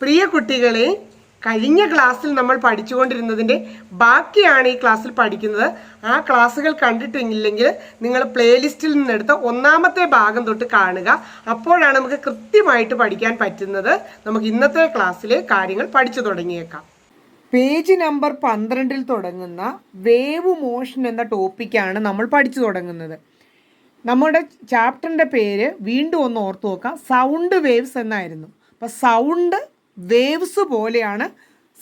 പ്രിയ കുട്ടികളെ കഴിഞ്ഞ ക്ലാസ്സിൽ നമ്മൾ പഠിച്ചുകൊണ്ടിരുന്നതിന്റെ ബാക്കിയാണ് ഈ ക്ലാസ്സിൽ പഠിക്കുന്നത്. ആ ക്ലാസ്സുകൾ കണ്ടിട്ടില്ലെങ്കിൽ നിങ്ങൾ പ്ലേലിസ്റ്റിൽ നിന്നെടുത്ത് ഒന്നാമത്തെ ഭാഗം തൊട്ട് കാണുക. അപ്പോഴാണ് നമുക്ക് കൃത്യമായിട്ട് പഠിക്കാൻ പറ്റുന്നത്. നമുക്ക് ഇന്നത്തെ ക്ലാസ്സിലെ കാര്യങ്ങൾ പഠിച്ചു തുടങ്ങിയേക്കാം. പേജ് നമ്പർ പന്ത്രണ്ടിൽ തുടങ്ങുന്ന വേവ് മോഷൻ എന്ന ടോപ്പിക്കാണ് നമ്മൾ പഠിച്ചു തുടങ്ങുന്നത്. നമ്മുടെ ചാപ്റ്ററിന്റെ പേര് വീണ്ടും ഒന്ന് ഓർത്തു നോക്കാം സൗണ്ട് വേവ്സ് എന്നായിരുന്നു. അപ്പോൾ സൗണ്ട് വേവ്സ് പോലെയാണ്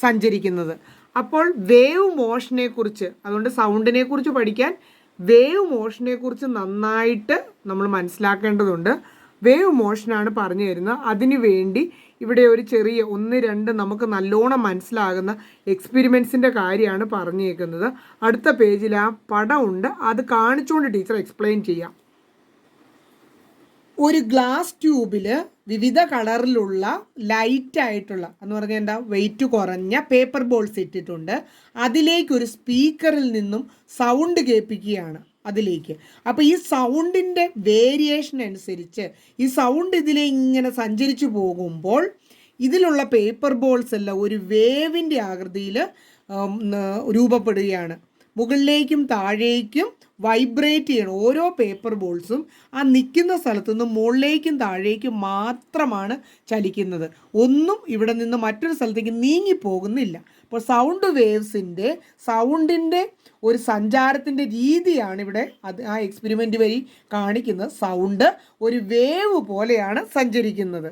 സഞ്ചരിക്കുന്നത്. അപ്പോൾ വേവ് മോഷനെ കുറിച്ച് അതുകൊണ്ട് സൗണ്ടിനെ കുറിച്ച് പഠിക്കാൻ വേവ് മോഷനെ കുറിച്ച് നന്നായിട്ട് നമ്മൾ മനസ്സിലാക്കേണ്ടതുണ്ട്. വേവ് മോഷനാണ് പറഞ്ഞു തരുന്നത് അതിനു വേണ്ടി ഇവിടെ ഒരു ചെറിയ ഒന്ന് രണ്ട് നമുക്ക് നല്ലോണം മനസ്സിലാകുന്ന എക്സ്പെരിമെൻസിന്റെ കാര്യമാണ് പറഞ്ഞേക്കുന്നത്. അടുത്ത പേജിൽ ആ പടമുണ്ട് അത് കാണിച്ചുകൊണ്ട് ടീച്ചർ എക്സ്പ്ലെയിൻ ചെയ്യാം. ഒരു ഗ്ലാസ് ട്യൂബിൽ വിവിധ കളറിലുള്ള ലൈറ്റ് ആയിട്ടുള്ള എന്ന് പറഞ്ഞാൽ എന്താ വെയിറ്റ് കുറഞ്ഞ പേപ്പർ ബോൾസ് ഇട്ടിട്ടുണ്ട്. അതിലേക്ക് ഒരു സ്പീക്കറിൽ നിന്നും സൗണ്ട് കേൾപ്പിക്കുകയാണ് അതിലേക്ക്. അപ്പോൾ ഈ സൗണ്ടിന്റെ വേരിയേഷൻ അനുസരിച്ച് ഈ സൗണ്ട് ഇതിലെ ഇങ്ങനെ സഞ്ചരിച്ചു പോകുമ്പോൾ ഇതിലുള്ള പേപ്പർ ബോൾസ് എല്ലാം ഒരു വേവിന്റെ ആകൃതിയിൽ രൂപപ്പെടുകയാണ്. മുകളിലേക്കും താഴേക്കും വൈബ്രേറ്റ് ചെയ്യണം. ഓരോ പേപ്പർ ബോൾസും ആ നിൽക്കുന്ന സ്ഥലത്തു നിന്ന് മുകളിലേക്കും താഴേക്കും മാത്രമാണ് ചലിക്കുന്നത്. ഒന്നും ഇവിടെ നിന്ന് മറ്റൊരു സ്ഥലത്തേക്ക് നീങ്ങിപ്പോകുന്നില്ല. അപ്പോൾ സൗണ്ട് വേവ്സിന്റെ സൗണ്ടിന്റെ ഒരു സഞ്ചാരത്തിന്റെ രീതിയാണ് ഇവിടെ അത് ആ എക്സ്പെരിമെന്റ് വഴി കാണിക്കുന്നത്. സൗണ്ട് ഒരു വേവ് പോലെയാണ് സഞ്ചരിക്കുന്നത്.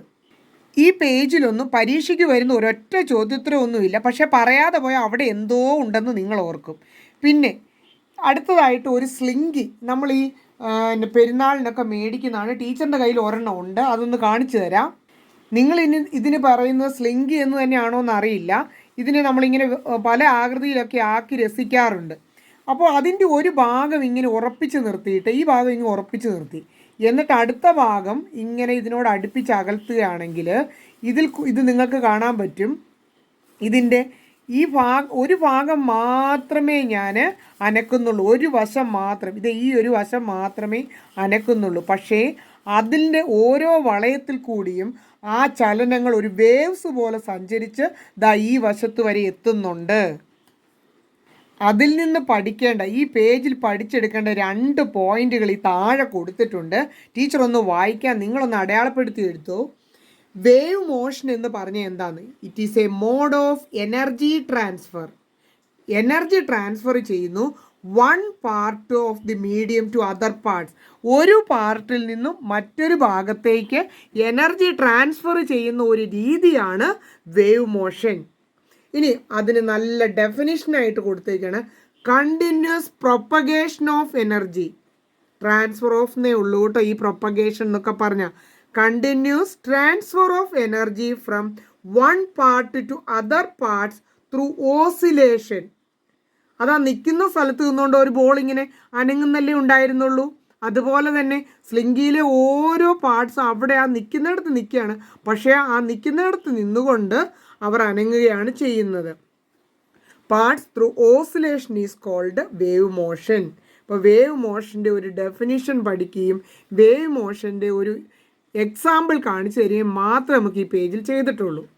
ഈ പേജിലൊന്നും പരീക്ഷയ്ക്ക് വരുന്ന ഒരൊറ്റ ചോദ്യോത്തരമൊന്നുമില്ല പക്ഷേ പറയാതെ പോയാൽ അവിടെ എന്തോ ഉണ്ടെന്ന് നിങ്ങൾ ഓർക്കും. പിന്നെ അടുത്തതായിട്ട് ഒരു സ്ലിങ്കി. നമ്മൾ ഈ പെരുന്നാളിനൊക്കെ മേടിക്കുന്നതാണ്. ടീച്ചറിന്റെ കയ്യിൽ ഒരെണ്ണം ഉണ്ട്. അതൊന്ന് കാണിച്ചു തരാം. നിങ്ങൾ ഇനി ഇതിന് പറയുന്നത് സ്ലിങ്കി എന്ന് തന്നെയാണോ എന്ന് അറിയില്ല ഇതിനെ നമ്മളിങ്ങനെ പല ആകൃതിയിലൊക്കെ ആക്കി രസിക്കാറുണ്ട്. അപ്പോൾ അതിന്റെ ഒരു ഭാഗം ഇങ്ങനെ ഉറപ്പിച്ച് നിർത്തിയിട്ട് ഈ ഭാഗം ഇങ്ങനെ ഉറപ്പിച്ച് നിർത്തി. എന്നിട്ട് അടുത്ത ഭാഗം ഇങ്ങനെ ഇതിനോട് അടുപ്പിച്ച് അകൽത്തുകയാണെങ്കിൽ ഇതിൽ ഇത് നിങ്ങൾക്ക് കാണാൻ പറ്റും. ഇതിന്റെ ഈ ഭാഗ ഒരു ഭാഗം മാത്രമേ ഞാൻ അനക്കുന്നുള്ളൂ. ഒരു വശം മാത്രം. ഇത് ഈ ഒരു വശം മാത്രമേ അനക്കുന്നുള്ളൂ. പക്ഷേ അതിന്റെ ഓരോ വളയത്തിൽ കൂടിയും ആ ചലനങ്ങൾ ഒരു വേവ്സ് പോലെ സഞ്ചരിച്ച് ദാ ഈ വശത്ത് വരെ എത്തുന്നുണ്ട്. അതിൽ നിന്ന് പഠിക്കേണ്ട ഈ പേജിൽ പഠിച്ചെടുക്കേണ്ട രണ്ട് പോയിന്റുകൾ ഈ താഴെ കൊടുത്തിട്ടുണ്ട്. ടീച്ചർ ഒന്ന് വായിക്കാൻ നിങ്ങളൊന്ന് അടയാളപ്പെടുത്തി എടുത്തു വേവ് മോഷൻ എന്ന് പറഞ്ഞ എന്താണ്? It is a mode of energy transfer energy transfer ചെയ്യുന്നു one part of the medium to other parts ഒരു പാർട്ടിൽ നിന്നും മറ്റൊരു ഭാഗത്തേക്ക് എനർജി ട്രാൻസ്ഫർ ചെയ്യുന്ന ഒരു രീതിയാണ് വേവ് മോഷൻ. ഇനി അതിന് നല്ല ഡെഫിനിഷനായിട്ട് കൊടുത്തേക്കാണ് continuous propagation of energy transfer of എന്നേ ഉള്ളൂ കേട്ടോ ഈ പ്രൊപ്പഗേഷൻ എന്നൊക്കെ പറഞ്ഞ. Continuous transfer of energy from one part to other parts through oscillation അതാ നിൽക്കുന്ന സ്ഥലത്ത് നിന്നുകൊണ്ട് ഒരു ബോൾ ഇങ്ങനെ അനങ്ങുന്നല്ലേ ഉണ്ടായിരുന്നുള്ളൂ. അതുപോലെ തന്നെ സ്ലിങ്കിയിലെ ഓരോ പാർട്സ് അവിടെ ആ നിൽക്കുന്നിടത്ത് നിൽക്കുകയാണ്. പക്ഷേ ആ നിൽക്കുന്നിടത്ത് നിന്നുകൊണ്ട് അവർ അനങ്ങുകയാണ് ചെയ്യുന്നത്. Parts through oscillation is called wave motion അപ്പോൾ വേവ് മോഷന്റെ ഒരു ഡെഫിനിഷൻ പഠിക്കുകയും വേവ് മോഷന്റെ ഒരു എക്സാമ്പിൾ കാണിച്ചു തരികയും മാത്രമേ നമുക്ക് ഈ പേജിൽ ചെയ്തിട്ടുള്ളൂ.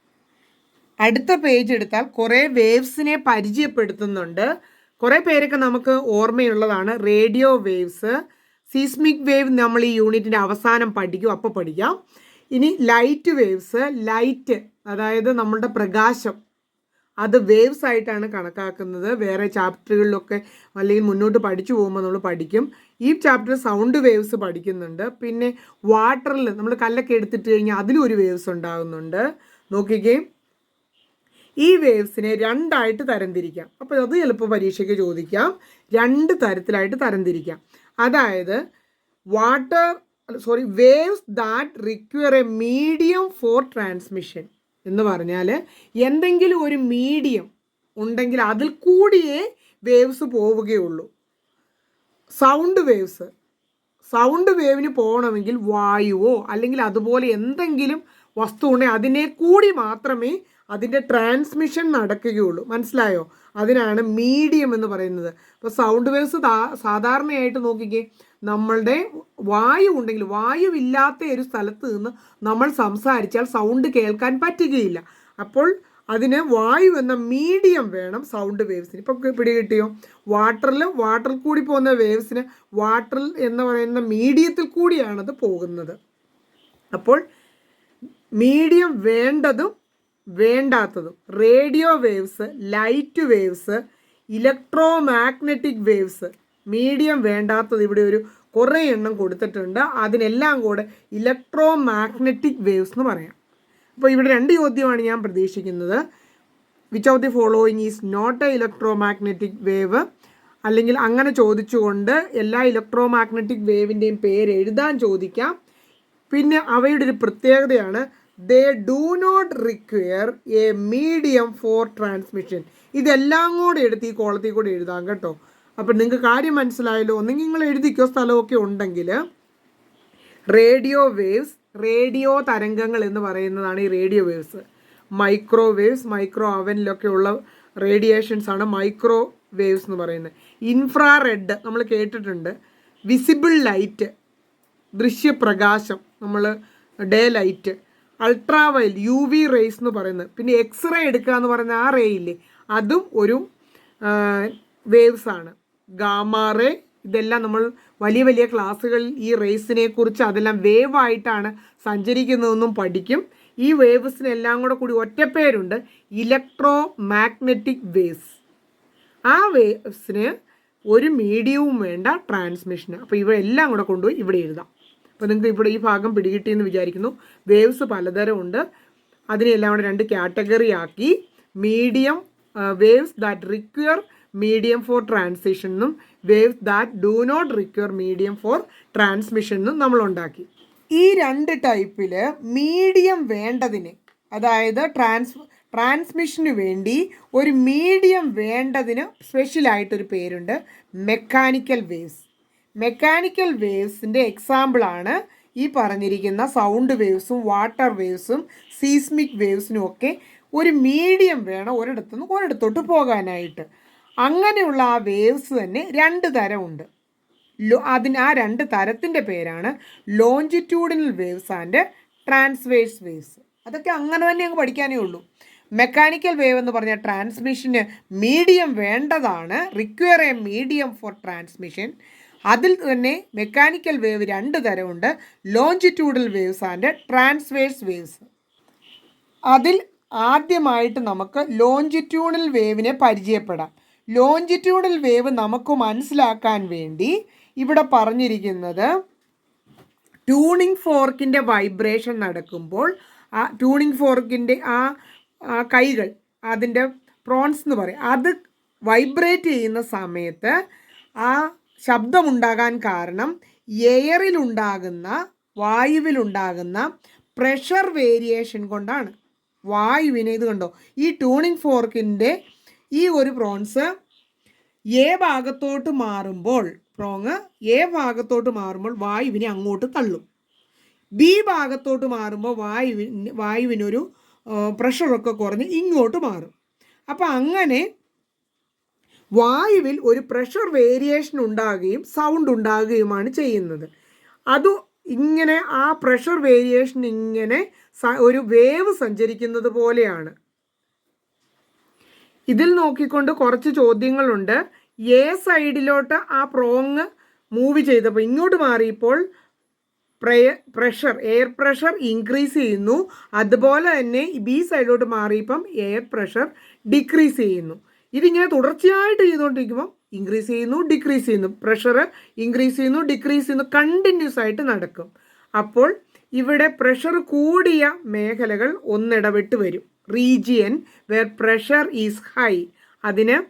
അടുത്ത പേജ് എടുത്താൽ കുറേ വേവ്സിനെ പരിചയപ്പെടുത്തുന്നുണ്ട്. കുറേ പേരൊക്കെ നമുക്ക് ഓർമ്മയുള്ളതാണ്. റേഡിയോ വേവ്സ് സീസ്മിക് വേവ് നമ്മൾ ഈ യൂണിറ്റിന്റെ അവസാനം പഠിക്കും അപ്പോൾ പഠിക്കാം. ഇനി ലൈറ്റ് വേവ്സ് ലൈറ്റ് അതായത് നമ്മളുടെ പ്രകാശം. അത് വേവ്സ് ആയിട്ടാണ് കണക്കാക്കുന്നത്. വേറെ ചാപ്റ്ററുകളിലൊക്കെ അല്ലെങ്കിൽ മുന്നോട്ട് പഠിച്ചു പോകുമ്പോൾ നമ്മൾ പഠിക്കും. ഈ ചാപ്റ്റർ സൗണ്ട് വേവ്സ് പഠിക്കുന്നുണ്ട്. പിന്നെ വാട്ടറിൽ നമ്മൾ കല്ലൊക്കെ എടുത്തിട്ട് കഴിഞ്ഞാൽ അതിലും ഒരു വേവ്സ് ഉണ്ടാകുന്നുണ്ട് നോക്കിക്കേ. ഈ വേവ്സിനെ രണ്ടായിട്ട് തരംതിരിക്കാം. അപ്പോൾ അത് ചിലപ്പോൾ പരീക്ഷയ്ക്ക് ചോദിക്കാം. രണ്ട് തരത്തിലായിട്ട് തരംതിരിക്കാം. അതായത് water sorry waves that require a medium for transmission എന്ന് പറഞ്ഞാൽ എന്തെങ്കിലും ഒരു മീഡിയം ഉണ്ടെങ്കിൽ അതിൽ കൂടിയേ വേവ്സ് പോവുകയുള്ളൂ. Sound waves. സൗണ്ട് വേവിന് പോകണമെങ്കിൽ വായുവോ അല്ലെങ്കിൽ അതുപോലെ എന്തെങ്കിലും വസ്തു ഉണ്ടെങ്കിൽ അതിനെ കൂടി മാത്രമേ അതിന്റെ ട്രാൻസ്മിഷൻ നടക്കുകയുള്ളൂ. മനസ്സിലായോ? അതിനാണ് മീഡിയം എന്ന് പറയുന്നത്. അപ്പോൾ സൗണ്ട് വേവ്സ് സാധാരണയായിട്ട് നോക്കിക്കേ നമ്മളുടെ വായു ഉണ്ടെങ്കിൽ വായു ഇല്ലാത്ത ഒരു സ്ഥലത്ത് നിന്ന് നമ്മൾ സംസാരിച്ചാൽ സൗണ്ട് കേൾക്കാൻ പറ്റുകയില്ല. അപ്പോൾ അതിന് വായു എന്ന മീഡിയം വേണം സൗണ്ട് വേവ്സിന്. ഇപ്പം പിടികിട്ടിയോ? വാട്ടറിൽ വാട്ടറിൽ കൂടി പോകുന്ന വേവ്സിന് വാട്ടറിൽ എന്ന് പറയുന്ന മീഡിയത്തിൽ കൂടിയാണത് പോകുന്നത്. അപ്പോൾ മീഡിയം വേണ്ടതും വേണ്ടാത്തതും. Radio waves light waves electromagnetic waves medium വേണ്ടാത്തത് ഇവിടെ ഒരു കുറേ എണ്ണം കൊടുത്തിട്ടുണ്ട്. അതിനെല്ലാം കൂടെ ഇലക്ട്രോ മാഗ്നറ്റിക് വേവ്സ് എന്ന് പറയാം. അപ്പോൾ ഇവിടെ രണ്ട് ചോദ്യമാണ് ഞാൻ പ്രതീക്ഷിക്കുന്നത്. Which of the following is not a electromagnetic wave അല്ലെങ്കിൽ അങ്ങനെ ചോദിച്ചുകൊണ്ട് എല്ലാ ഇലക്ട്രോ മാഗ്നറ്റിക് വേവിന്റെയും പേര് എഴുതാൻ ചോദിക്കാം. പിന്നെ അവയുടെ ഒരു പ്രത്യേകതയാണ് they do not require a medium for transmission ഇതെല്ലാം കൂടെ എടുത്ത് ഈ കോളത്തിൽ കൂടെ എഴുതാം കേട്ടോ. അപ്പം നിങ്ങൾക്ക് കാര്യം മനസ്സിലായല്ലോ. ഒന്നെങ്കിൽ നിങ്ങൾ എഴുതിക്കോ സ്ഥലമൊക്കെ ഉണ്ടെങ്കിൽ റേഡിയോ വേവ്സ് റേഡിയോ തരംഗങ്ങൾ എന്ന് പറയുന്നതാണ് ഈ radio waves. Microwaves micro അവനിലൊക്കെ ഉള്ള റേഡിയേഷൻസ് ആണ് മൈക്രോ വേവ്സ് എന്ന് പറയുന്നത്. ഇൻഫ്രാറെഡ് നമ്മൾ കേട്ടിട്ടുണ്ട്. വിസിബിൾ ലൈറ്റ് ദൃശ്യപ്രകാശം നമ്മൾ day light ultraviolet U V rays എന്ന് പറയുന്നത്. പിന്നെ എക്സ്റേ എടുക്കുക എന്ന് പറയുന്ന ആ റേ ഇല്ലേ അതും ഒരു വേവ്സ് ആണ്. ഗാമാ റേ ഇതെല്ലാം നമ്മൾ വലിയ വലിയ ക്ലാസ്സുകളിൽ ഈ റേസിനെ കുറിച്ച് അതെല്ലാം വേവ് ആയിട്ടാണ് സഞ്ചരിക്കുന്നതെന്നും പഠിക്കും. ഈ വേവ്സിനെല്ലാം കൂടെ കൂടി ഒറ്റപ്പേരുണ്ട് ഇലക്ട്രോ മാഗ്നറ്റിക് വേവ്സ്. ആ വേവ്സിന് ഒരു മീഡിയവും വേണ്ട ട്രാൻസ്മിഷന്. അപ്പോൾ ഇവ എല്ലാം കൂടെ കൊണ്ടുപോയി ഇവിടെ എഴുതാം. അപ്പോൾ നിങ്ങൾക്ക് ഇവിടെ ഈ ഭാഗം പിടികിട്ടിയെന്ന് വിചാരിക്കുന്നു. വേവ്സ് പലതരം ഉണ്ട്. അതിനെല്ലാം കൂടെ രണ്ട് കാറ്റഗറി ആക്കി. Medium waves that require medium for transition എന്നും waves that do not require medium for transmission എന്നും നമ്മൾ ഉണ്ടാക്കി. ഈ രണ്ട് ടൈപ്പിൽ മീഡിയം വേണ്ടതിന് അതായത് ട്രാൻസ് ട്രാൻസ്മിഷന് വേണ്ടി ഒരു മീഡിയം വേണ്ടതിന് സ്പെഷ്യലായിട്ടൊരു പേരുണ്ട് മെക്കാനിക്കൽ വേവ്സ് മെക്കാനിക്കൽ വേവ്സിന്റെ എക്സാമ്പിളാണ് ഈ പറഞ്ഞിരിക്കുന്ന സൗണ്ട് വേവ്സും വാട്ടർ വേവ്സും സീസ്മിക് വേവ്സിനും ഒക്കെ ഒരു മീഡിയം വേണം ഒരിടത്തുനിന്ന് ഒരിടത്തോട്ട് പോകാനായിട്ട്. അങ്ങനെയുള്ള ആ വേവ്സ് തന്നെ രണ്ട് തരമുണ്ട് ലോ അതിന് ആ രണ്ട് തരത്തിന്റെ പേരാണ് longitudinal waves and transverse waves അതൊക്കെ അങ്ങനെ തന്നെ അങ്ങ് പഠിക്കാനേ ഉള്ളൂ. മെക്കാനിക്കൽ വേവ് എന്ന് പറഞ്ഞാൽ ട്രാൻസ്മിഷന് മീഡിയം വേണ്ടതാണ്. Require a medium for transmission അതിൽ തന്നെ മെക്കാനിക്കൽ വേവ് രണ്ട് തരമുണ്ട് longitudinal waves and transverse waves അതിൽ ആദ്യമായിട്ട് നമുക്ക് ലോഞ്ചിറ്റ്യൂണൽ വേവിനെ പരിചയപ്പെടാം. ലോഞ്ചിറ്റ്യൂണൽ വേവ് നമുക്ക് മനസ്സിലാക്കാൻ വേണ്ടി ഇവിടെ പറഞ്ഞിരിക്കുന്നത് ട്യൂണിംഗ് ഫോർക്കിന്റെ വൈബ്രേഷൻ നടക്കുമ്പോൾ ആ ട്യൂണിംഗ് ഫോർക്കിന്റെ ആ കൈകൾ അതിന്റെ പ്രോൺസ് എന്ന് പറയും അത് വൈബ്രേറ്റ് ചെയ്യുന്ന സമയത്ത് ആ ശബ്ദമുണ്ടാകാൻ കാരണം എയറിലുണ്ടാകുന്ന വായുവിലുണ്ടാകുന്ന പ്രഷർ വേരിയേഷൻ കൊണ്ടാണ്. വായുവിനെ ഇത് കണ്ടോ? ഈ ട്യൂണിംഗ് ഫോർക്കിന്റെ ഈ ഒരു പ്രോൺസ് എ ഭാഗത്തോട്ട് മാറുമ്പോൾ പ്രോങ് എ ഭാഗത്തോട്ട് മാറുമ്പോൾ വായുവിനെ അങ്ങോട്ട് തള്ളും. ബി ഭാഗത്തോട്ട് മാറുമ്പോൾ വായുവിന് വായുവിനൊരു പ്രഷറൊക്കെ കുറഞ്ഞ് ഇങ്ങോട്ട് മാറും. അപ്പം അങ്ങനെ വായുവിൽ ഒരു പ്രഷർ വേരിയേഷൻ ഉണ്ടാകുകയും സൗണ്ട് ഉണ്ടാകുകയുമാണ് ചെയ്യുന്നത്. അത് ഇങ്ങനെ ആ പ്രഷർ വേരിയേഷൻ ഇങ്ങനെ ഒരു വേവ് സഞ്ചരിക്കുന്നത് പോലെയാണ്. ഇതിൽ നോക്കിക്കൊണ്ട് കുറച്ച് ചോദ്യങ്ങളുണ്ട്. എ സൈഡിലോട്ട് ആ പ്രോങ് മൂവ് ചെയ്തപ്പോൾ ഇങ്ങോട്ട് മാറിയപ്പോൾ പ്രയ പ്രഷർ എയർ പ്രഷർ ഇൻക്രീസ് ചെയ്യുന്നു. അതുപോലെ തന്നെ ബി സൈഡിലോട്ട് മാറിയപ്പം എയർ പ്രഷർ ഡിക്രീസ് ചെയ്യുന്നു. ഇതിങ്ങനെ തുടർച്ചയായിട്ട് ചെയ്തുകൊണ്ടിരിക്കുമ്പോൾ ഇൻക്രീസ് ചെയ്യുന്നു ഡിക്രീസ് ചെയ്യുന്നു. പ്രഷർ ഇൻക്രീസ് ചെയ്യുന്നു ഡിക്രീസ് ചെയ്യുന്നു കണ്ടിന്യൂസ് ആയിട്ട് നടക്കും. അപ്പോൾ ഇവിടെ പ്രഷർ കൂടിയ മേഖലകൾ ഒന്നിടവിട്ട് വരും. Region where pressure is high അതിന്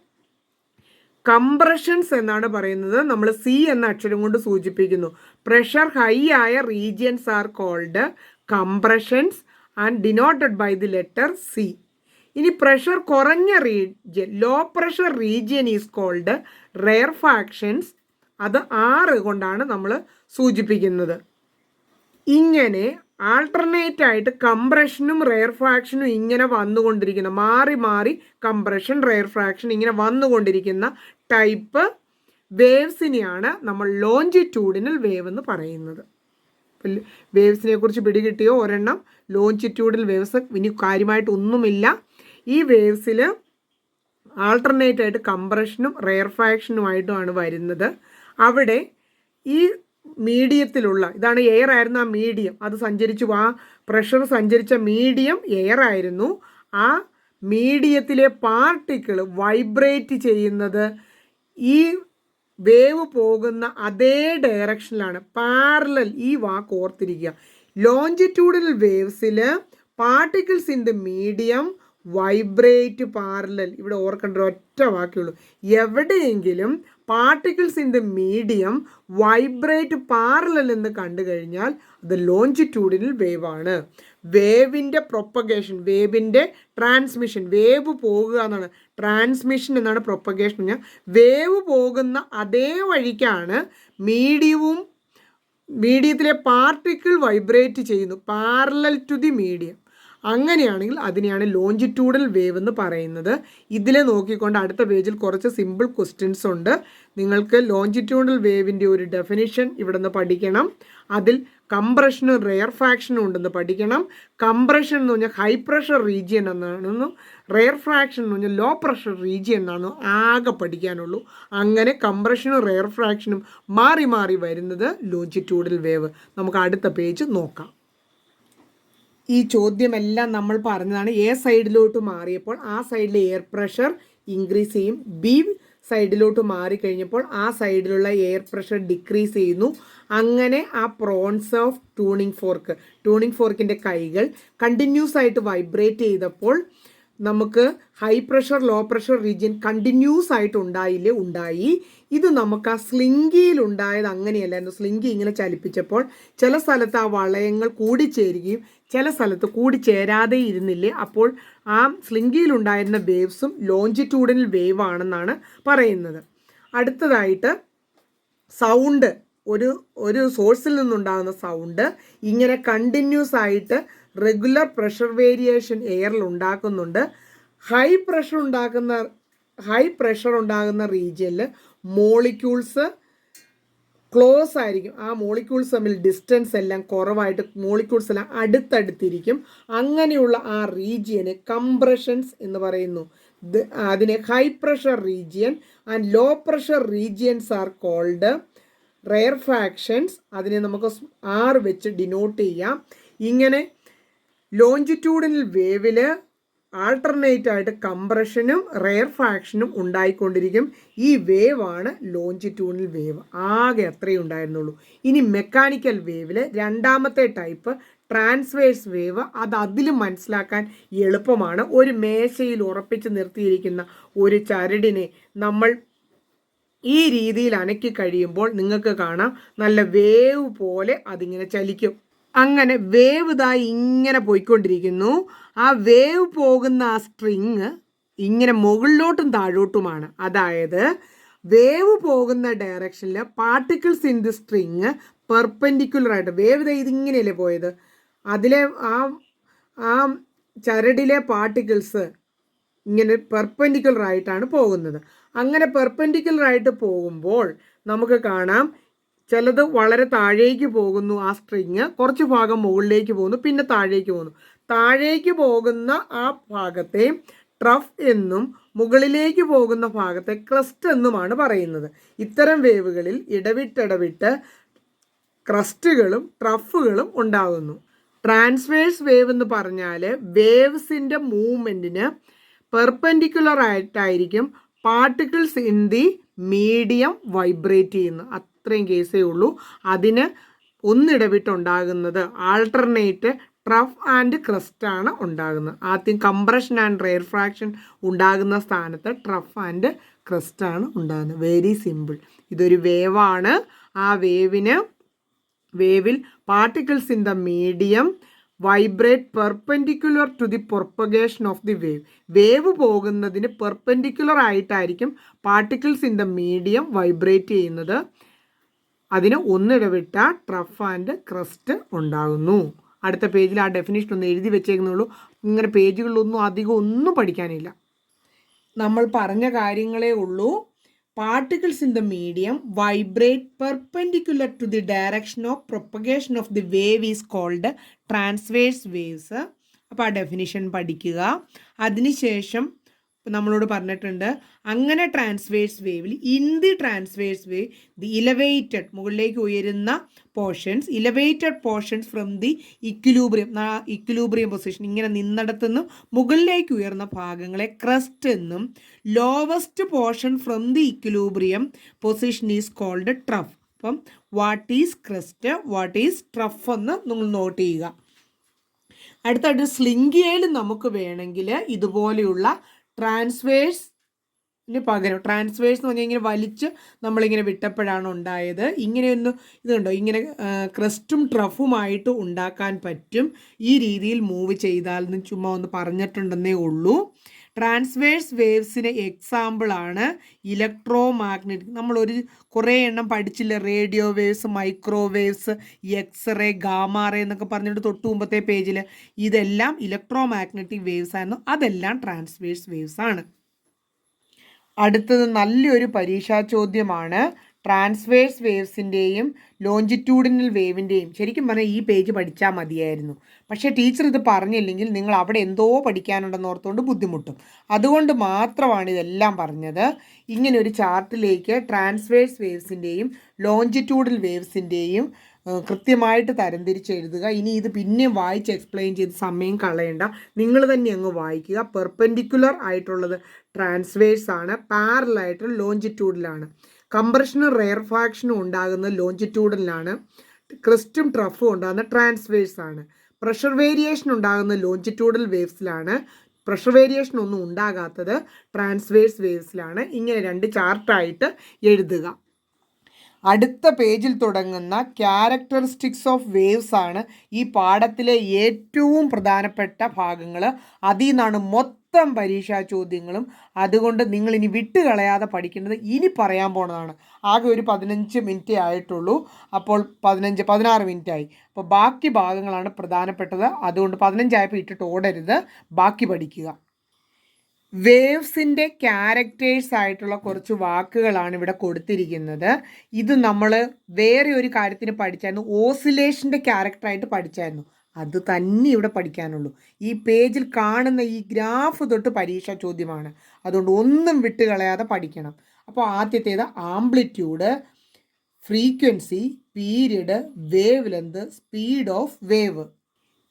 കംപ്രഷൻസ് എന്നാണ് പറയുന്നത്. നമ്മൾ സി എന്ന അക്ഷരം കൊണ്ട് സൂചിപ്പിക്കുന്നു. പ്രഷർ ഹൈ ആയ regions are called compressions and denoted by the letter C ഇനി പ്രഷർ കുറഞ്ഞ region low pressure region is called rarefactions അത് ആറ് കൊണ്ടാണ് നമ്മൾ സൂചിപ്പിക്കുന്നത്. ഇങ്ങനെ ആൾട്ടർനേറ്റ് ആയിട്ട് കംപ്രഷനും റെയർ ഫ്രാക്ഷനും ഇങ്ങനെ വന്നുകൊണ്ടിരിക്കുന്ന മാറി മാറി കംപ്രഷൻ റെയർ ഫ്രാക്ഷൻ ഇങ്ങനെ വന്നുകൊണ്ടിരിക്കുന്ന ടൈപ്പ് വേവ്സിനെയാണ് നമ്മൾ ലോഞ്ചിറ്റ്യൂഡിനൽ വേവ് എന്ന് പറയുന്നത്. വേവ്സിനെ കുറിച്ച് പിടികിട്ടിയോ ഒരെണ്ണം ലോഞ്ചിറ്റ്യൂഡിൽ വേവ്സ് ഇനി കാര്യമായിട്ടൊന്നുമില്ല ഈ വേവ്സിൽ ആൾട്ടർനേറ്റ് ആയിട്ട് കംപ്രഷനും റെയർഫാക്ഷനുമായിട്ടുമാണ് വരുന്നത്. അവിടെ ഈ മീഡിയത്തിലുള്ള ഇതാണ് എയർ ആയിരുന്നു ആ മീഡിയം അത് സഞ്ചരിച്ചു ആ പ്രഷർ സഞ്ചരിച്ച മീഡിയം എയർ ആയിരുന്നു. ആ മീഡിയത്തിലെ പാർട്ടിക്കിൾ വൈബ്രേറ്റ് ചെയ്യുന്നത് ഈ വേവ് പോകുന്ന അതേ ഡയറക്ഷനിലാണ് പാരലൽ ഈ വാക്ക് ഓർത്തിരിക്കുക. Longitudinal വേവ്സിൽ particles in the medium vibrate parallel ഇവിടെ ഓർക്കേണ്ട ഒറ്റ വാക്കുള്ളൂ എവിടെയെങ്കിലും particles in the medium vibrate parallel എന്ന് കണ്ടു കഴിഞ്ഞാൽ അത് ലോഞ്ചിറ്റ്യൂഡിനൽ വേവാണ് വേവിന്റെ പ്രൊപ്പഗേഷൻ വേവിന്റെ ട്രാൻസ്മിഷൻ വേവ് പോകുക എന്നാണ്. ട്രാൻസ്മിഷൻ എന്നാണ് പ്രൊപ്പഗേഷൻ പറഞ്ഞാൽ വേവ് പോകുന്ന അതേ വഴിക്കാണ് മീഡിയവും മീഡിയത്തിലെ പാർട്ടിക്കിൾ വൈബ്രേറ്റ് ചെയ്യുന്നു. പാരലൽ ടു ദി മീഡിയം അങ്ങനെയാണെങ്കിൽ അതിനെയാണ് ലോഞ്ചിറ്റ്യൂഡൽ വേവ് എന്ന് പറയുന്നത്. ഇതിലെ നോക്കിക്കൊണ്ട് അടുത്ത പേജിൽ കുറച്ച് സിമ്പിൾ ക്വസ്റ്റ്യൻസ് ഉണ്ട്. നിങ്ങൾക്ക് ലോഞ്ചിറ്റ്യൂഡൽ വേവിന്റെ ഒരു ഡെഫിനിഷൻ ഇവിടെ നിന്ന് പഠിക്കണം. അതിൽ കംപ്രഷനും റെയർ ഫ്രാക്ഷനും ഉണ്ടെന്ന് പഠിക്കണം. കംപ്രഷൻ എന്ന് പറഞ്ഞാൽ ഹൈ പ്രഷർ റീജിയൻ എന്നാണെന്നും റെയർ ഫ്രാക്ഷൻ എന്ന് പറഞ്ഞാൽ ലോ പ്രഷർ റീജിയൻ എന്നാണ് ആകെ പഠിക്കാനുള്ളൂ. അങ്ങനെ കംപ്രഷനും റെയർ ഫ്രാക്ഷനും മാറി മാറി വരുന്നത് ലോഞ്ചിറ്റ്യൂഡൽ വേവ് നമുക്ക് അടുത്ത പേജ് നോക്കാം. ഈ ചോദ്യമെല്ലാം നമ്മൾ പറഞ്ഞതാണ് എ സൈഡിലോട്ട് മാറിയപ്പോൾ ആ സൈഡിലെ എയർ പ്രഷർ ഇൻക്രീസ് ചെയ്യും. ബി സൈഡിലോട്ട് മാറിക്കഴിഞ്ഞപ്പോൾ ആ സൈഡിലുള്ള എയർ പ്രഷർ ഡിക്രീസ് ചെയ്യുന്നു. അങ്ങനെ ആ prongs of tuning fork tuning ഫോർക്കിന്റെ കൈകൾ കണ്ടിന്യൂസ് ആയിട്ട് വൈബ്രേറ്റ് ചെയ്തപ്പോൾ നമുക്ക് high pressure low pressure region continuous ആയിട്ട് ഉണ്ടായില്ലേ ഉണ്ടായി. ഇത് നമുക്ക് ആ സ്ലിങ്കിയിൽ ഉണ്ടായത് അങ്ങനെയല്ലായിരുന്നു സ്ലിങ്കി ഇങ്ങനെ ചലിപ്പിച്ചപ്പോൾ ചില സ്ഥലത്ത് ആ വളയങ്ങൾ കൂടിച്ചേരുകയും ചില സ്ഥലത്ത് കൂടിച്ചേരാതെ ഇരുന്നില്ലേ. അപ്പോൾ ആ സ്ലിങ്കിയിൽ ഉണ്ടായിരുന്ന വേവ്സും ലോഞ്ചിറ്റ്യൂഡിനൽ വേവ് ആണെന്നാണ് പറയുന്നത്. അടുത്തതായിട്ട് സൗണ്ട് ഒരു ഒരു സോഴ്സിൽ നിന്നുണ്ടാകുന്ന സൗണ്ട് ഇങ്ങനെ കണ്ടിന്യൂസ് ആയിട്ട് റെഗുലർ പ്രഷർ വേരിയേഷൻ എയറിൽ ഉണ്ടാക്കുന്നുണ്ട്. ഹൈ പ്രഷർ ഉണ്ടാക്കുന്ന ഹൈ പ്രഷർ ഉണ്ടാകുന്ന റീജിയനിൽ മോളിക്യൂൾസ് ക്ലോസ് ആയിരിക്കും. ആ മോളിക്യൂൾസ് തമ്മിൽ ഡിസ്റ്റൻസ് എല്ലാം കുറവായിട്ട് മോളിക്യൂൾസ് എല്ലാം അടുത്തടുത്തിരിക്കും. അങ്ങനെയുള്ള ആ റീജിയന് കംപ്രഷൻസ് എന്ന് പറയുന്നു. അതിന് high pressure region and low pressure regions are called rarefactions അതിനെ നമുക്ക് ആർ വെച്ച് ഡിനോട്ട് ചെയ്യാം. ഇങ്ങനെ ലോഞ്ചിറ്റ്യൂഡിനൽ വേവിൽ ആൾട്ടർനേറ്റ് ആയിട്ട് കംപ്രഷനും റെയർ ഫാക്ഷനും ഉണ്ടായിക്കൊണ്ടിരിക്കും. ഈ വേവാണ് ലോഞ്ചിറ്റ്യൂഡിനൽ വേവ് ആകെ അത്രയേ ഉണ്ടായിരുന്നുള്ളൂ. ഇനി മെക്കാനിക്കൽ വേവിൽ രണ്ടാമത്തെ ടൈപ്പ് ട്രാൻസ്വേഴ്സ് വേവ് അത് അതിലും മനസ്സിലാക്കാൻ എളുപ്പമാണ്. ഒരു മേശയിൽ ഉറപ്പിച്ച് നിർത്തിയിരിക്കുന്ന ഒരു ചരടിനെ നമ്മൾ ഈ രീതിയിൽ അനക്കി കഴിയുമ്പോൾ നിങ്ങൾക്ക് കാണാം. നല്ല വേവ് പോലെ അതിങ്ങനെ ചലിക്കും. അങ്ങനെ വേവ് ഇതായി ഇങ്ങനെ പോയിക്കൊണ്ടിരിക്കുന്നു. ആ വേവ് പോകുന്ന ആ സ്ട്രിങ് ഇങ്ങനെ മുകളിലോട്ടും താഴോട്ടുമാണ്. അതായത് വേവ് പോകുന്ന ഡയറക്ഷനിൽ particles in the string perpendicular ആയിട്ട് വേവ് ഇതിങ്ങനെയല്ലേ പോയത്? അതിലെ ആ ആ ചരടിലെ പാർട്ടിക്കിൾസ് ഇങ്ങനെ പെർപെൻഡിക്കുലർ ആയിട്ടാണ് പോകുന്നത്. അങ്ങനെ പെർപെൻഡിക്കുലർ ആയിട്ട് പോകുമ്പോൾ നമുക്ക് കാണാം ചിലത് വളരെ താഴേക്ക് പോകുന്നു ആ സ്ട്രിങ് കുറച്ച് ഭാഗം മുകളിലേക്ക് പോകുന്നു പിന്നെ താഴേക്ക് പോകുന്നു. താഴേക്ക് പോകുന്ന ആ ഭാഗത്തെ ട്രഫ് എന്നും മുകളിലേക്ക് പോകുന്ന ഭാഗത്തെ ക്രസ്റ്റ് എന്നുമാണ് പറയുന്നത്. ഇത്തരം വേവുകളിൽ ഇടവിട്ടിടവിട്ട് ക്രസ്റ്റുകളും ട്രഫുകളും ഉണ്ടാകുന്നു. ട്രാൻസ്വേഴ്സ് വേവ് എന്ന് പറഞ്ഞാൽ വേവ്സിന്റെ മൂവ്മെന്റിന് പെർപെൻഡിക്കുലർ ആയിട്ടായിരിക്കും particles in the medium vibrate ചെയ്യുന്നു. അത്രയും കേസേ ഉള്ളൂ. അതിന് ഒന്നിടവിട്ടുണ്ടാകുന്നത് ആൾട്ടർനേറ്റ് ട്രഫ് ആൻഡ് ക്രസ്റ്റ് ആണ് ഉണ്ടാകുന്നത്. ആദ്യം കംപ്രഷൻ ആൻഡ് റെയർ ഫ്രാക്ഷൻ ഉണ്ടാകുന്ന സ്ഥാനത്ത് ട്രഫ് ആൻഡ് ക്രസ്റ്റ് ആണ് ഉണ്ടാകുന്നത്. Very simple. ഇതൊരു വേവാണ്. ആ വേവിന് വേവിൽ particles in the medium vibrate perpendicular to the propagation of the wave wave പോകുന്നതിന് പെർപെൻഡിക്കുലർ ആയിട്ടായിരിക്കും particles in the medium vibrate ചെയ്യുന്നത്. അതിന് ഒന്നിടവിട്ട ട്രഫ് ആൻഡ് ക്രസ്റ്റ് ഉണ്ടാകുന്നു അടുത്ത പേജിൽ ആ ഡെഫിനേഷൻ ഒന്ന് എഴുതി വെച്ചേക്കുന്നുള്ളൂ ഇങ്ങനെ പേജുകളിലൊന്നും അധികം ഒന്നും പഠിക്കാനില്ല. നമ്മൾ പറഞ്ഞ കാര്യങ്ങളേ ഉള്ളൂ. Particles in the medium vibrate perpendicular to the direction of propagation of the wave is called transverse waves അപ്പോൾ ആ ഡെഫിനിഷൻ പഠിക്കുക അതിനുശേഷം നമ്മളോട് പറഞ്ഞിട്ടുണ്ട്. അങ്ങനെ transverse വേവിൽ in the transverse wave the elevated മുകളിലേക്ക് ഉയരുന്ന portions elevated portions from the equilibrium equilibrium position ഇങ്ങനെ നിന്നിടത്തുനിന്ന് മുകളിലേക്ക് ഉയർന്ന ഭാഗങ്ങളെ ക്രസ്റ്റ് എന്നും lowest portion from the equilibrium position is called trough അപ്പം what is crest what is trough എന്ന് നിങ്ങൾ നോട്ട് ചെയ്യുക. അടുത്തായിട്ട് സ്ലിങ്കിയയിൽ നമുക്ക് വേണമെങ്കിൽ ഇതുപോലെയുള്ള ട്രാൻസ്വേഴ്സിന് പകരം. ട്രാൻസ്വേഴ്സ് എന്ന് പറഞ്ഞാൽ ഇങ്ങനെ വലിച്ച് നമ്മളിങ്ങനെ വിട്ടപ്പോഴാണ് ഉണ്ടായത്. ഇങ്ങനെയൊന്ന് ഇതുണ്ടോ ഇങ്ങനെ ക്രസ്റ്റും ട്രഫുമായിട്ട് ഉണ്ടാക്കാൻ പറ്റും. ഈ രീതിയിൽ മൂവ് ചെയ്താൽ എന്ന് ചുമ്മാ ഒന്ന് പറഞ്ഞിട്ടുണ്ടെന്നേ ഉള്ളൂ. ട്രാൻസ്വേഴ്സ് വേവ്സിന് എക്സാമ്പിളാണ് ഇലക്ട്രോ മാഗ്നറ്റിക് നമ്മളൊരു കുറേ എണ്ണം പഠിച്ചില്ല? Radio waves microwaves X ray gamma ray എന്നൊക്കെ പറഞ്ഞിട്ട് തൊട്ട് മുമ്പത്തെ പേജിൽ ഇതെല്ലാം ഇലക്ട്രോ മാഗ്നറ്റിക് വേവ്സ് ആയിരുന്നു. അതെല്ലാം ട്രാൻസ്വേഴ്സ് വേവ്സ് ആണ്. അടുത്തത് നല്ലൊരു പരീക്ഷാ ചോദ്യമാണ് ട്രാൻസ്വേഴ്സ് വേവ്സിന്റെയും ലോഞ്ചിറ്റ്യൂഡിനൽ വേവിന്റെയും ശരിക്കും പറഞ്ഞാൽ ഈ പേജ് പഠിച്ചാൽ മതിയായിരുന്നു. പക്ഷേ ടീച്ചർ ഇത് പറഞ്ഞില്ലെങ്കിൽ നിങ്ങൾ അവിടെ എന്തോ പഠിക്കാനുണ്ടെന്ന് ഓർത്തുകൊണ്ട് ബുദ്ധിമുട്ടും. അതുകൊണ്ട് മാത്രമാണ് ഇതെല്ലാം പറഞ്ഞത്. ഇങ്ങനെ ഒരു ചാർട്ടിലേക്ക് ട്രാൻസ്വേഴ്സ് വേവ്സിന്റെയും ലോഞ്ചിറ്റ്യൂഡൽ വേവ്സിന്റെയും കൃത്യമായിട്ട് തരംതിരിച്ച് എഴുതുക ഇനി ഇത് പിന്നെയും വായിച്ച് എക്സ്പ്ലെയിൻ ചെയ്ത് സമയം കളയണ്ട. നിങ്ങൾ തന്നെ അങ്ങ് വായിക്കുക. പെർപെൻഡിക്കുലർ ആയിട്ടുള്ളത് ട്രാൻസ്വേഴ്സ് ആണ് പാരലായിട്ട് ലോഞ്ചിറ്റ്യൂഡിലാണ്. കംപ്രഷനും റെയർഫാക്ഷനും ഉണ്ടാകുന്ന ലോഞ്ചിറ്റ്യൂഡിലാണ് ക്രിസ്റ്റും ട്രഫും ഉണ്ടാകുന്ന ട്രാൻസ്വേഴ്സ് ആണ് പ്രഷർ വേരിയേഷൻ ഉണ്ടാകുന്ന ലോഞ്ചിറ്റ്യൂഡൽ വേവ്സിലാണ്. പ്രഷർ വേരിയേഷൻ ഒന്നും ഉണ്ടാകാത്തത് ട്രാൻസ്വേഴ്സ് വേവ്സിലാണ്. ഇങ്ങനെ രണ്ട് ചാർട്ടായിട്ട് എഴുതുക. അടുത്ത പേജിൽ തുടങ്ങുന്ന ക്യാരക്ടറിസ്റ്റിക്സ് ഓഫ് വേവ്സ് ആണ് ഈ പാഠത്തിലെ ഏറ്റവും പ്രധാനപ്പെട്ട ഭാഗങ്ങൾ അതിൽ നിന്നാണ് മൊത്തം പരീക്ഷാ ചോദ്യങ്ങളും അതുകൊണ്ട് നിങ്ങൾ ഇനി വിട്ടുകളയാതെ പഠിക്കേണ്ടത് ഇനി പറയാൻ പോണതാണ്. ആകെ ഒരു പതിനഞ്ച് മിനിറ്റേ ആയിട്ടുള്ളൂ. അപ്പോൾ പതിനഞ്ച് പതിനാറ് മിനിറ്റ് ആയി അപ്പോൾ ബാക്കി ഭാഗങ്ങളാണ് പ്രധാനപ്പെട്ടത്. അതുകൊണ്ട് പതിനഞ്ചായപ്പോൾ ഇട്ടിട്ട് ഓടരുത്. ബാക്കി പഠിക്കുക. വേവ്സിന്റെ ക്യാരക്ടേഴ്സ് ആയിട്ടുള്ള കുറച്ച് വാക്കുകളാണ് ഇവിടെ കൊടുത്തിരിക്കുന്നത്. ഇത് നമ്മൾ വേറെ ഒരു കാര്യത്തിന് പഠിച്ചായിരുന്നു. ഓസിലേഷന്റെ ക്യാരക്ടറായിട്ട് പഠിച്ചായിരുന്നു. അത് തന്നെ ഇവിടെ പഠിക്കാനുള്ളൂ. ഈ പേജിൽ കാണുന്ന ഈ ഗ്രാഫ് തൊട്ട് പരീക്ഷാ ചോദ്യമാണ്. അതുകൊണ്ട് ഒന്നും വിട്ടുകളയാതെ പഠിക്കണം. അപ്പോൾ ആദ്യത്തേത് amplitude frequency period wave length speed of wave.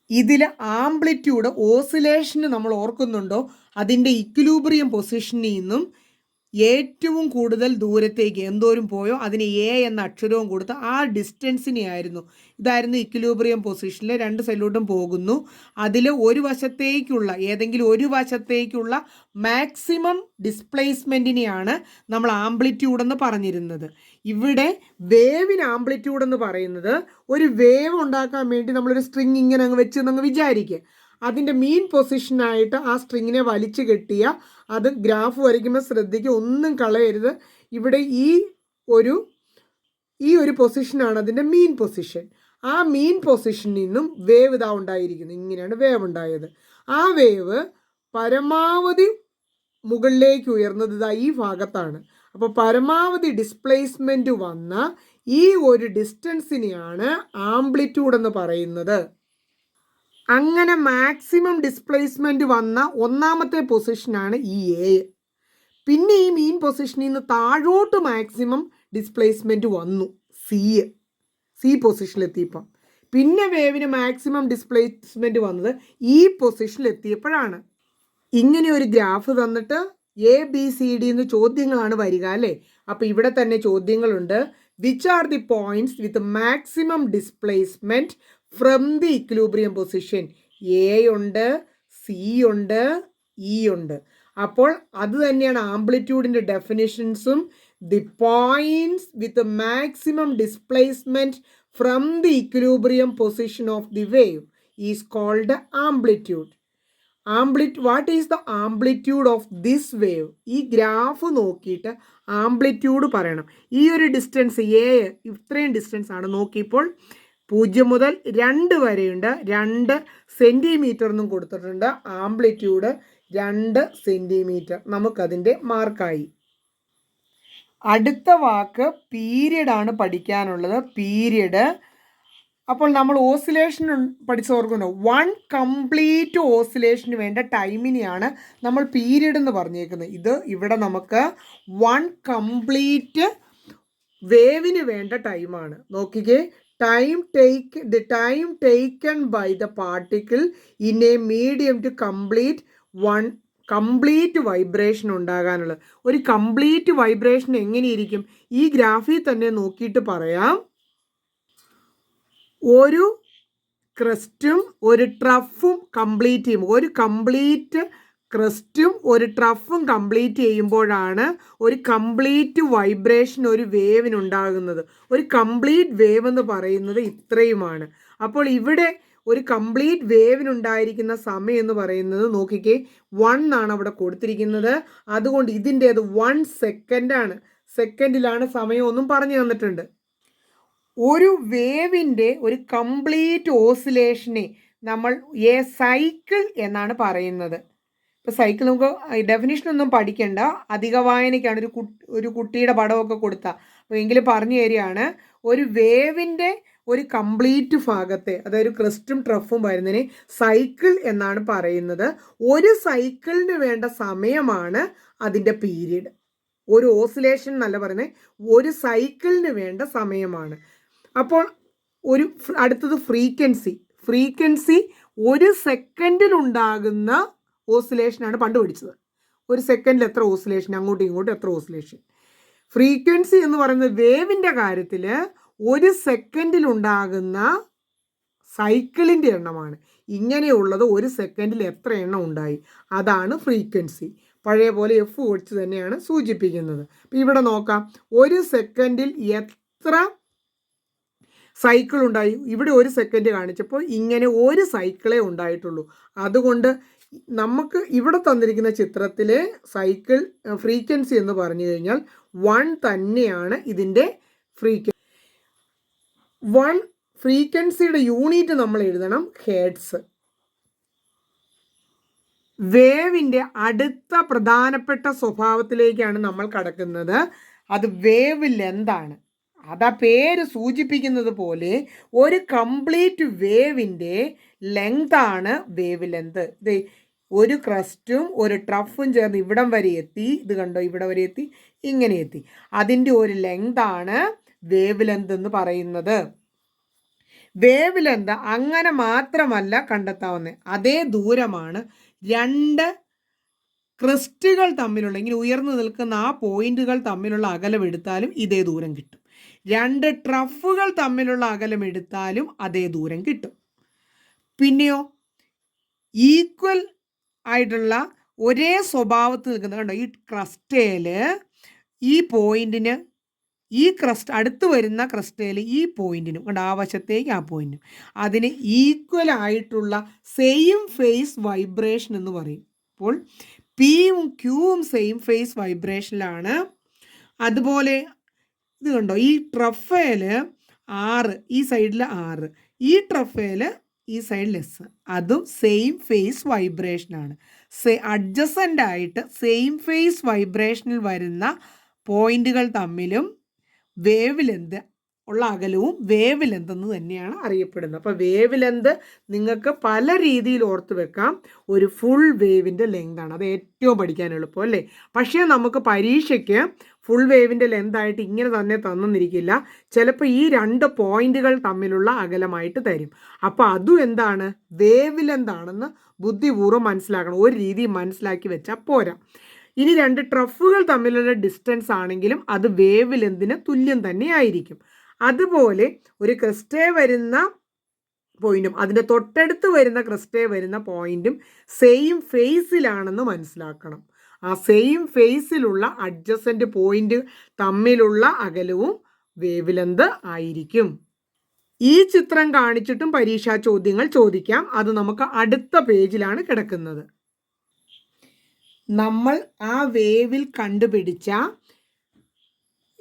ഇതിൽ ആംപ്ലിറ്റ്യൂഡ് ഓസിലേഷന് നമ്മൾ ഓർക്കുന്നുണ്ടോ? അതിന്റെ ഇക്വിലൂബ്രിയം പൊസിഷനിൽ നിന്നും ഏറ്റവും കൂടുതൽ ദൂരത്തേക്ക് എന്തോരം പോയോ അതിന് എ എന്ന അക്ഷരവും കൊടുത്ത് ആ ഡിസ്റ്റൻസിനെ ആയിരുന്നു ഇതായിരുന്നു ഇക്വിലൂബ്രിയം പൊസിഷനിൽ രണ്ട് സൈഡിലോട്ടും പോകുന്നു. അതിൽ ഒരു വശത്തേക്കുള്ള ഏതെങ്കിലും ഒരു വശത്തേക്കുള്ള മാക്സിമം ഡിസ്പ്ലേസ്മെന്റിനെയാണ് നമ്മൾ ആംപ്ലിറ്റ്യൂഡ് എന്ന് പറഞ്ഞിരുന്നത്. ഇവിടെ വേവിന് ആംപ്ലിറ്റ്യൂഡ് എന്ന് പറയുന്നത് ഒരു വേവ് ഉണ്ടാക്കാൻ വേണ്ടി നമ്മളൊരു സ്ട്രിങ് ഇങ്ങനെ അങ്ങ് വെച്ച് അങ്ങ് വിചാരിക്കുക. അതിന്റെ മീൻ പൊസിഷനായിട്ട് ആ സ്ട്രിങ്ങിനെ വലിച്ചു കെട്ടിയ അത് ഗ്രാഫ് വരയ്ക്കുമ്പോൾ ശ്രദ്ധിക്കുക ഒന്നും കളയരുത്. ഇവിടെ ഈ ഒരു ഈ ഒരു പൊസിഷനാണ് അതിന്റെ മീൻ പൊസിഷൻ ആ മീൻ പൊസിഷനിൽ നിന്നും വേവ് ഇതാ ഉണ്ടായിരിക്കുന്നു. ഇങ്ങനെയാണ് വേവ് ഉണ്ടായത്. ആ വേവ് പരമാവധി മുകളിലേക്ക് ഉയർന്നത് ഇതാ ഈ ഭാഗത്താണ്. അപ്പോൾ പരമാവധി ഡിസ്പ്ലേസ്മെന്റ് വന്ന ഈ ഒരു ഡിസ്റ്റൻസിനെയാണ് ആംപ്ലിറ്റ്യൂഡ് എന്ന് പറയുന്നത്. അങ്ങനെ മാക്സിമം ഡിസ്പ്ലേസ്മെന്റ് വന്ന ഒന്നാമത്തെ പൊസിഷനാണ് ഈ എ പിന്നെ ഈ മീൻ പൊസിഷനിൽ നിന്ന് താഴോട്ട് മാക്സിമം ഡിസ്പ്ലേസ്മെന്റ് വന്നു. സി സി പൊസിഷനിലെത്തിയപ്പം പിന്നെ വേവിന് മാക്സിമം ഡിസ്പ്ലേസ്മെന്റ് വന്നത് ഈ പൊസിഷനിലെത്തിയപ്പോഴാണ് ഇങ്ങനെ ഒരു ഗ്രാഫ് തന്നിട്ട് എ ബി സി ഡി എന്ന് ചോദ്യങ്ങളാണ് വരിക അല്ലേ? അപ്പോൾ ഇവിടെ തന്നെ ചോദ്യങ്ങളുണ്ട്. Which are the points with maximum displacement from the equilibrium position A ഉണ്ട് സി ഉണ്ട് ഇ ഉണ്ട്. അപ്പോൾ അത് തന്നെയാണ് ആംപ്ലിറ്റ്യൂഡിന്റെ ഡെഫിനിഷൻസും the points with maximum displacement from the equilibrium position of the wave is called amplitude amplitude what is the amplitude of this wave ഈ graph നോക്കിയിട്ട് amplitude പറയണം. ഈ ഒരു ഡിസ്റ്റൻസ് എ ഇത്രയും ഡിസ്റ്റൻസ് ആണ്. നോക്കിയപ്പോൾ പൂജ്യം മുതൽ രണ്ട് വരെയുണ്ട്. രണ്ട് സെന്റിമീറ്റർ എന്നും കൊടുത്തിട്ടുണ്ട്. ആംപ്ലിറ്റ്യൂഡ് രണ്ട് സെന്റിമീറ്റർ നമുക്കതിന്റെ മാർക്കായി. അടുത്ത വാക്ക് പീരിയഡ് ആണ് പഠിക്കാനുള്ളത്. പീരിയഡ് അപ്പോൾ നമ്മൾ ഓസിലേഷൻ പഠിച്ച് ഓർക്കുന്നു വൺ കംപ്ലീറ്റ് ഓസിലേഷന് വേണ്ട ടൈമിനെയാണ് നമ്മൾ പീരിയഡ് എന്ന് പറഞ്ഞേക്കുന്നത്. ഇത് ഇവിടെ നമുക്ക് വൺ കംപ്ലീറ്റ് വേവിന് വേണ്ട ടൈമാണ് നോക്കിക്കേ. Time take the time taken by the particle in a medium to complete one complete vibration ഉണ്ടാകാനുള്ളത്. ഒരു കംപ്ലീറ്റ് വൈബ്രേഷൻ എങ്ങനെയിരിക്കും ഈ ഗ്രാഫിൽ തന്നെ നോക്കിയിട്ട് പറയാം. ഒരു ക്രസ്റ്റും ഒരു ട്രഫും കംപ്ലീറ്റ് ചെയ്യും. ഒരു കംപ്ലീറ്റ് ക്രസ്റ്റും ഒരു ട്രഫും കംപ്ലീറ്റ് ചെയ്യുമ്പോഴാണ് ഒരു കംപ്ലീറ്റ് വൈബ്രേഷൻ ഒരു വേവിന് ഉണ്ടാകുന്നത് ഒരു കംപ്ലീറ്റ് വേവ് എന്ന് പറയുന്നത് ഇത്രയുമാണ്. അപ്പോൾ ഇവിടെ ഒരു കംപ്ലീറ്റ് വേവിനുണ്ടായിരിക്കുന്ന സമയം എന്ന് പറയുന്നത് നോക്കിക്കേ വൺ ആണ് അവിടെ കൊടുത്തിരിക്കുന്നത്. അതുകൊണ്ട് ഇതിന്റേത് വൺ സെക്കൻഡാണ് സെക്കൻഡിലാണ് സമയം ഒന്നും പറഞ്ഞു തന്നിട്ടുണ്ട്. ഒരു വേവിന്റെ ഒരു കംപ്ലീറ്റ് ഓസിലേഷനെ നമ്മൾ എ സൈക്കിൾ എന്നാണ് പറയുന്നത്. ഇപ്പോൾ സൈക്കിൾ നമുക്ക് ഡെഫിനിഷൻ ഒന്നും പഠിക്കണ്ട. അധിക വായനയ്ക്കാണ് ഒരു ഒരു കുട്ടിയുടെ പടമൊക്കെ കൊടുത്ത. എങ്കിലും പറഞ്ഞു തരികയാണ് ഒരു വേവിന്റെ ഒരു കംപ്ലീറ്റ് ഭാഗത്തെ അതായത് ക്രിസ്റ്റും ട്രഫും വരുന്നതിന് സൈക്കിൾ എന്നാണ് പറയുന്നത്. ഒരു സൈക്കിളിന് വേണ്ട സമയമാണ് അതിന്റെ പീരീഡ് ഒരു ഓസിലേഷൻ എന്നല്ല പറയുന്നത് ഒരു സൈക്കിളിന് വേണ്ട സമയമാണ്. അപ്പോൾ ഒരു അടുത്തത് ഫ്രീക്വൻസി ഫ്രീക്വൻസി ഒരു സെക്കൻഡിലുണ്ടാകുന്ന ഓസിലേഷനാണ് പണ്ട് പഠിച്ചത്. ഒരു സെക്കൻഡിൽ എത്ര ഓസിലേഷൻ അങ്ങോട്ടും ഇങ്ങോട്ടും എത്ര ഓസിലേഷൻ. ഫ്രീക്വൻസി എന്ന് പറയുന്നത് വേവിന്റെ കാര്യത്തിൽ ഒരു സെക്കൻഡിലുണ്ടാകുന്ന സൈക്കിളിന്റെ എണ്ണമാണ്. ഇങ്ങനെയുള്ളത് ഒരു സെക്കൻഡിൽ എത്ര എണ്ണം ഉണ്ടായി? അതാണ് ഫ്രീക്വൻസി. പഴയ പോലെ എഫ് വെച്ച് തന്നെയാണ് സൂചിപ്പിക്കുന്നത്. അപ്പം ഇവിടെ നോക്കാം. ഒരു സെക്കൻഡിൽ എത്ര സൈക്കിൾ ഉണ്ടായി? ഇവിടെ ഒരു സെക്കൻഡ് കാണിച്ചപ്പോൾ ഇങ്ങനെ ഒരു സൈക്കിളേ ഉണ്ടായിട്ടുള്ളൂ. അതുകൊണ്ട് നമുക്ക് ഇവിടെ തന്നിരിക്കുന്ന ചിത്രത്തിലെ സൈക്കിൾ ഫ്രീക്വൻസി എന്ന് പറഞ്ഞു കഴിഞ്ഞാൽ വൺ തന്നെയാണ് ഇതിന്റെ ഫ്രീക്വൻസി. വൺ ഫ്രീക്വൻസിയുടെ യൂണിറ്റ് നമ്മൾ എഴുതണം ഹേഡ്സ് വേവിന്റെ അടുത്ത പ്രധാനപ്പെട്ട സ്വഭാവത്തിലേക്കാണ് നമ്മൾ കടക്കുന്നത്. അത് വേവ് ലെന്താണ് അതാ പേര് സൂചിപ്പിക്കുന്നത് പോലെ ഒരു കംപ്ലീറ്റ് വേവിന്റെ ലെങ്താണ് വേവ് ലെന്ത് ഇത് ഒരു ക്രസ്റ്റും ഒരു ട്രഫും ചേർന്ന് ഇവിടം വരെ എത്തി. ഇത് കണ്ടോ? ഇവിടെ വരെ എത്തി. ഇങ്ങനെ എത്തി. അതിന്റെ ഒരു ലെങ്താണ് വേവ് ലെന്ത് എന്ന് പറയുന്നത്. വേവ് ലെന്ത് അങ്ങനെ മാത്രമല്ല കണ്ടെത്താവുന്നത് അതേ ദൂരമാണ് രണ്ട് ക്രിസ്റ്റുകൾ തമ്മിലുള്ള ഇങ്ങനെ ഉയർന്നു നിൽക്കുന്ന ആ പോയിന്റുകൾ തമ്മിലുള്ള അകലം എടുത്താലും ഇതേ ദൂരം കിട്ടും. രണ്ട് ട്രഫുകൾ തമ്മിലുള്ള അകലം എടുത്താലും അതേ ദൂരം കിട്ടും. പിന്നെയോ ഈക്വൽ ആയിട്ടുള്ള ഒരേ സ്വഭാവത്തിൽ നിൽക്കുന്ന കണ്ടോ? ഈ ക്രസ്റ്റേൽ ഈ പോയിന്റിന് ഈ ക്രസ്റ്റ് അടുത്ത് വരുന്ന ക്രസ്റ്റേൽ ഈ പോയിന്റിനും കണ്ടോ? ആ വശത്തേക്ക് ആ പോയിന്റിനും. അതിന് ഈക്വൽ ആയിട്ടുള്ള സെയിം ഫേസ് വൈബ്രേഷൻ എന്ന് പറയും. അപ്പോൾ പിയും ക്യൂവും സെയിം ഫേസ് വൈബ്രേഷനിലാണ് അതുപോലെ ഇത് കണ്ടോ? ഈ ട്രഫേൽ ആറ് ഈ സൈഡിൽ ആറ്. ഈ ട്രഫേൽ ഈ സൈഡ് ലെസ് അതും സെയിം ഫേസ് വൈബ്രേഷനാണ് സെ അഡ്ജസന്റ് ആയിട്ട് സെയിം ഫേസ് വൈബ്രേഷനിൽ വരുന്ന പോയിന്റുകൾ തമ്മിലും വേവ് ലെന്ത് ഉള്ള അകലവും വേവ് ലെന്ത് എന്ന് തന്നെയാണ് അറിയപ്പെടുന്നത്. അപ്പോൾ വേവ് ലെന്ത് നിങ്ങൾക്ക് പല രീതിയിൽ ഓർത്ത് വെക്കാം. ഒരു ഫുൾ വേവിന്റെ ലെങ്ത് ആണ്. അത് ഏറ്റവും പഠിക്കാൻ എളുപ്പം അല്ലേ? പക്ഷേ നമുക്ക് പരീക്ഷയ്ക്ക് ഫുൾ വേവിന്റെ ലെന്തായിട്ട് ഇങ്ങനെ തന്നെ തന്നിരിക്കില്ല. ചിലപ്പോൾ ഈ രണ്ട് പോയിന്റുകൾ തമ്മിലുള്ള അകലമായിട്ട് തരും. അപ്പോൾ അതും എന്താണ്? വേവ് ലെന്താണെന്ന് ബുദ്ധിപൂർവം മനസ്സിലാക്കണം. ഒരു രീതി മനസ്സിലാക്കി വെച്ചാൽ പോരാ. ഇനി രണ്ട് ട്രഫുകൾ തമ്മിലുള്ള ഡിസ്റ്റൻസ് ആണെങ്കിലും അത് വേവ് ലെന്തിന് തുല്യം തന്നെ ആയിരിക്കും. അതുപോലെ ഒരു ക്രിസ്റ്റേ വരുന്ന പോയിന്റും അതിന്റെ തൊട്ടടുത്ത് വരുന്ന ക്രിസ്റ്റേ വരുന്ന പോയിന്റും സെയിം ഫേസിലാണെന്ന് മനസ്സിലാക്കണം. ആ സെയിം ഫേസിലുള്ള അഡ്ജസന്റ് പോയിന്റ് തമ്മിലുള്ള അകലവും വേവ് ലെന്ത് ആയിരിക്കും. ഈ ചിത്രം കാണിച്ചിട്ടും പരീക്ഷാ ചോദ്യങ്ങൾ ചോദിക്കാം. അത് നമുക്ക് അടുത്ത പേജിലാണ് കിടക്കുന്നത്. നമ്മൾ ആ വേവിൽ കണ്ടുപിടിച്ച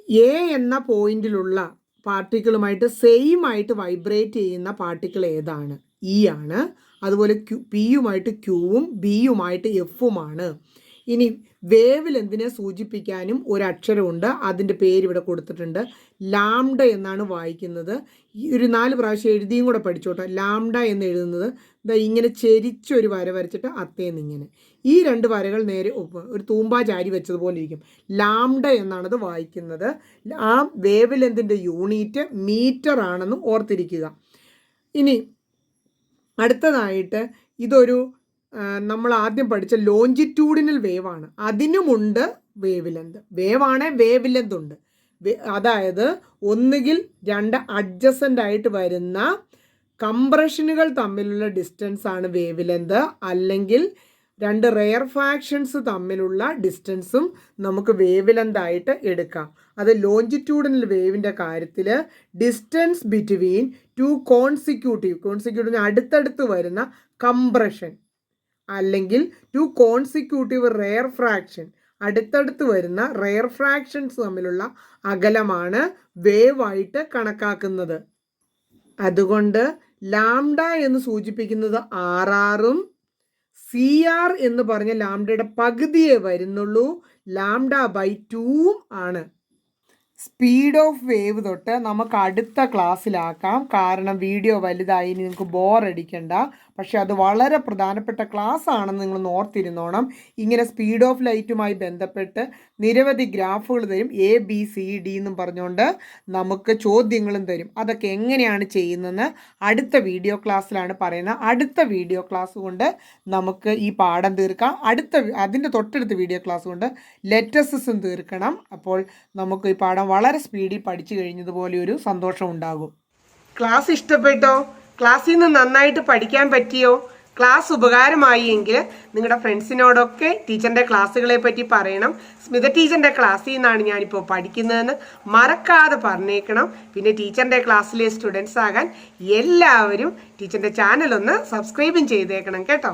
എ എന്ന പോയിന്റിലുള്ള പാർട്ടിക്കിളുമായിട്ട് സെയിം ആയിട്ട് വൈബ്രേറ്റ് ചെയ്യുന്ന പാർട്ടിക്കിൾ ഏതാണ്? ഇ ആണ്. അതുപോലെ ക്യു പിയുമായിട്ട് ക്യൂവും ബിയുമായിട്ട് എഫുമാണ് ഇനി വേവ് ലെന്തിനെ സൂചിപ്പിക്കാനും ഒരു അക്ഷരമുണ്ട് അതിന്റെ പേര് ഇവിടെ കൊടുത്തിട്ടുണ്ട്. ലാംഡ എന്നാണ് വായിക്കുന്നത്. ഈ ഒരു നാല് പ്രാവശ്യം എഴുതിയും കൂടെ പഠിച്ചോട്ടെ. ലാംഡ എന്ന് എഴുതുന്നത് ഇതാ ഇങ്ങനെ ചെരിച്ചൊരു വര വരച്ചിട്ട് അത്തേന്ന് ഇങ്ങനെ. ഈ രണ്ട് വരകൾ നേരെ ഒരു തൂമ്പാ ചാരി വെച്ചതുപോലെ ഇരിക്കും. ലാംഡ എന്നാണത് വായിക്കുന്നത്. ആ വേവ് യൂണിറ്റ് മീറ്റർ ആണെന്നും ഓർത്തിരിക്കുക. ഇനി അടുത്തതായിട്ട് ഇതൊരു നമ്മൾ ആദ്യം പഠിച്ച ലോഞ്ചിറ്റ്യൂഡിനൽ വേവ് ആണ്. അതിനുമുണ്ട് വേവ് ലെന്ത് വേവാണ് വേവ് ലെന്ത് ഉണ്ട്. അതായത് ഒന്നുകിൽ രണ്ട് അഡ്ജസന്റ് ആയിട്ട് വരുന്ന കംപ്രഷനുകൾ തമ്മിലുള്ള ഡിസ്റ്റൻസ് ആണ് വേവ് ലെന്ത് അല്ലെങ്കിൽ രണ്ട് റെയർ ഫാക്ഷൻസ് തമ്മിലുള്ള ഡിസ്റ്റൻസും നമുക്ക് വേവ് ലെന്ത് ആയിട്ട് എടുക്കാം. അത് ലോഞ്ചിറ്റ്യൂഡിനൽ വേവിന്റെ കാര്യത്തിൽ distance between two consecutive consecutive അടുത്തടുത്ത് വരുന്ന കംപ്രഷൻ അല്ലെങ്കിൽ ടു കോൺസിക്യൂട്ടീവ് റെയർ ഫ്രാക്ഷൻ അടുത്തടുത്ത് വരുന്ന റെയർ ഫ്രാക്ഷൻസ് തമ്മിലുള്ള അകലമാണ് വേവായിട്ട് കണക്കാക്കുന്നത്. അതുകൊണ്ട് ലാംഡ എന്ന് സൂചിപ്പിക്കുന്നത് ആർ ആറും സി ആർ എന്ന് പറഞ്ഞ ലാംഡയുടെ പകുതിയെ വരുന്നുള്ളൂ. ലാംഡ ബൈ ടൂവും ആണ്. സ്പീഡ് ഓഫ് വേവ് തൊട്ട് നമുക്ക് അടുത്ത ക്ലാസ്സിലാക്കാം. കാരണം വീഡിയോ വലുതായി ഇനി നിങ്ങൾക്ക് ബോറടിക്കണ്ട പക്ഷേ അത് വളരെ പ്രധാനപ്പെട്ട ക്ലാസ് ആണെന്ന് നിങ്ങൾ ഓർത്തിരുന്നോണം. ഇങ്ങനെ സ്പീഡ് ഓഫ് ലൈറ്റുമായി ബന്ധപ്പെട്ട് നിരവധി ഗ്രാഫുകൾ തരും. എ ബി സി ഡി എന്നും പറഞ്ഞുകൊണ്ട് നമുക്ക് ചോദ്യങ്ങളും തരും. അതൊക്കെ എങ്ങനെയാണ് ചെയ്യുന്നതെന്ന് അടുത്ത വീഡിയോ ക്ലാസ്സിലാണ് പറയുന്നത്. അടുത്ത വീഡിയോ ക്ലാസ് കൊണ്ട് നമുക്ക് ഈ പാഠം തീർക്കാം. അടുത്ത അതിന്റെ തൊട്ടടുത്ത വീഡിയോ ക്ലാസ് കൊണ്ട് ലെറ്റസസും തീർക്കണം. അപ്പോൾ നമുക്ക് ഈ പാഠം വളരെ സ്പീഡിൽ പഠിച്ചു കഴിഞ്ഞതുപോലെ ഒരു സന്തോഷം ഉണ്ടാകും. ക്ലാസ് ഇഷ്ടപ്പെട്ടോ? ക്ലാസ്സിൽ നിന്ന് നന്നായിട്ട് പഠിക്കാൻ പറ്റിയോ? ക്ലാസ് ഉപകാരമായി എങ്കിൽ നിങ്ങളുടെ ഫ്രണ്ട്സിനോടൊക്കെ ടീച്ചറിന്റെ ക്ലാസ്സുകളെ പറ്റി പറയണം. സ്മിത ടീച്ചറിന്റെ ക്ലാസ്സിൽ നിന്നാണ് ഞാനിപ്പോൾ പഠിക്കുന്നതെന്ന് മറക്കാതെ പറഞ്ഞേക്കണം. പിന്നെ ടീച്ചറിന്റെ ക്ലാസ്സിലെ സ്റ്റുഡൻസ് ആകാൻ എല്ലാവരും ടീച്ചറിന്റെ ചാനൽ ഒന്ന് സബ്സ്ക്രൈബും ചെയ്തേക്കണം കേട്ടോ.